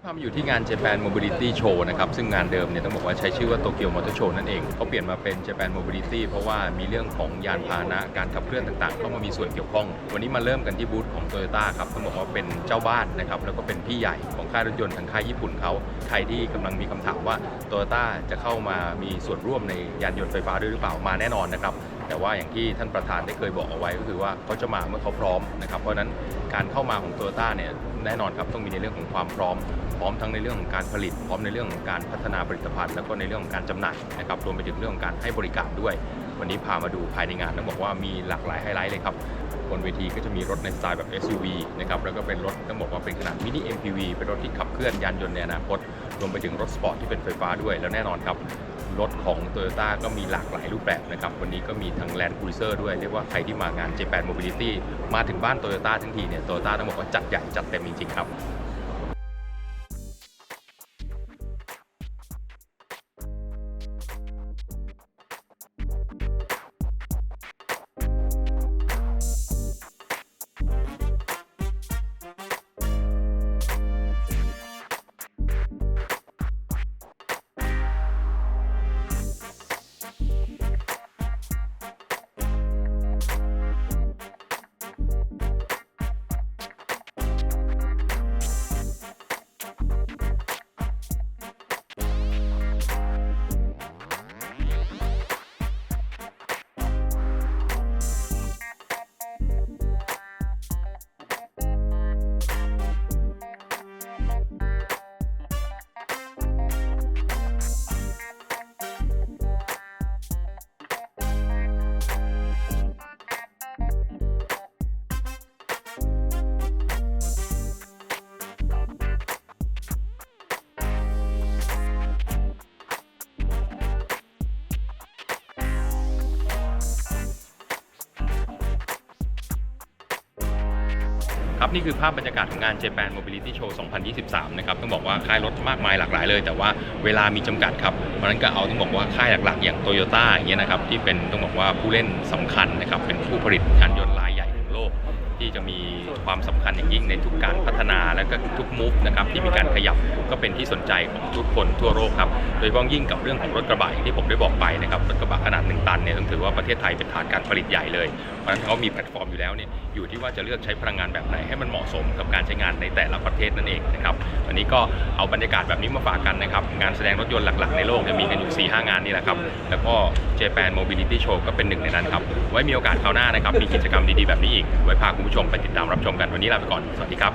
นี้พามาอยู่ที่งาน Japan Mobility Show นะครับ ซึ่งงานเดิมเนี่ยต้องบอกว่าใช้ชื่อว่า Tokyo Motor Show นั่นเองเขาเปลี่ยนมาเป็น Japan Mobility เพราะว่ามีเรื่องของยานพาหนะการขับเคลื่อนต่างๆ เข้ามามีส่วนเกี่ยวข้อง วันนี้มาเริ่มกันที่บูธของ Toyota ครับต้องบอกว่าเป็นเจ้าบ้านนะครับ แล้วก็เป็นพี่ใหญ่ของค่ายรถยนต์ทางค่ายญี่ปุ่นเขาใครที่กำลังมีคำถามว่า Toyota จะเข้ามามีส่วนร่วมในยานยนต์ไฟฟ้าด้วยหรือเปล่ามาแน่นอนนะครับ แต่ว่าอย่างที่ท่านประธานได้เคยบอกเอาไว้ก็คือว่าเขาจะมาเมื่อเขาพร้อมนะครับเพราะนั้นการเข้ามาของโตโยต้าเนี่ยแน่นอนครับต้องมีในเรื่องของความพร้อม พร้อมทั้งในเรื่องของการผลิต พร้อมในเรื่องของการพัฒนาผลิตภัณฑ์ แล้วก็ในเรื่องของการจำหน่ายนะครับรวมไปถึงเรื่องของการให้บริการด้วย วันนี้พามาดูภายในงานต้องบอกว่ามีหลากหลายไฮไลท์เลยครับบนเวทีก็จะมีรถในสไตล์แบบ SUV นะครับแล้วก็เป็นรถต้องบอกว่าเป็นขนาดมินิ MPV เป็นรถที่ขับเคลื่อนยานยนต์ในอนาคตรวมไปถึงรถสปอร์ตที่เป็นไฟฟ้าด้วยแล้วแน่นอนครับ รถของ t o y ยต้ก็มีหลากหลายรูปแบบนะครับ วันนี้ก็มีทั้ง Land Cruiser ด้วย เรียกว่าใครที่มางาน J8 Mobility มาถึงบ้าน t o y ยต้ทั้งทีเนี่ย t o y ยต้ต้องบอกว่าจัดใหญ่จัดเต็มจริงๆครับ ครับนี่คือภาพบรรยากาศของงาน Japan Mobility Show 2023 นะครับ ต้องบอกว่าค่ายรถมากมายหลากหลายเลย แต่ว่าเวลามีจำกัดครับ เพราะนั้นก็เอาต้องบอกว่าค่ายหลักๆ อย่าง Toyota อย่างเงี้ยนะครับที่เป็นต้องบอกว่าผู้เล่นสำคัญนะครับเป็นผู้ผลิตยานยนต์ราย จะมีความสำคัญอย่างยิ่งในทุกการพัฒนาและก็ทุกมูฟนะครับที่มีการขยับก็เป็นที่สนใจของทุกคนทั่วโลกครับโดยเฉพาะยิ่งกับเรื่องของรถกระบะที่ผมได้บอกไปนะครับรถกระบะขนาด1ตันเนี่ยต้องถือว่าประเทศไทยเป็นฐานการผลิตใหญ่เลยเพราะฉะนั้นเขามีแพลตฟอร์มอยู่แล้วเนี่ยอยู่ที่ว่าจะเลือกใช้พลังงานแบบไหนให้มันเหมาะสมกับการใช้งานในแต่ละประเทศนั่นเองนะครับวันนี้ก็เอาบรรยากาศแบบนี้มาฝากกันนะครับงานแสดงรถยนต์หลักๆในโลกจะมีกันอยู่4 5งานนี่แหละครับแล้วก็ Japan Mobility Show ก็เป็นหนึ่งในนั้นครับไว้มีโอกาสคราวหน้านะครับมีกิจกรรมดีๆแบบนี้อีกไว้พาคุณผู้ชมไปติดตามรับชมกันวันนี้ลาไปก่อน สวัสดีครับ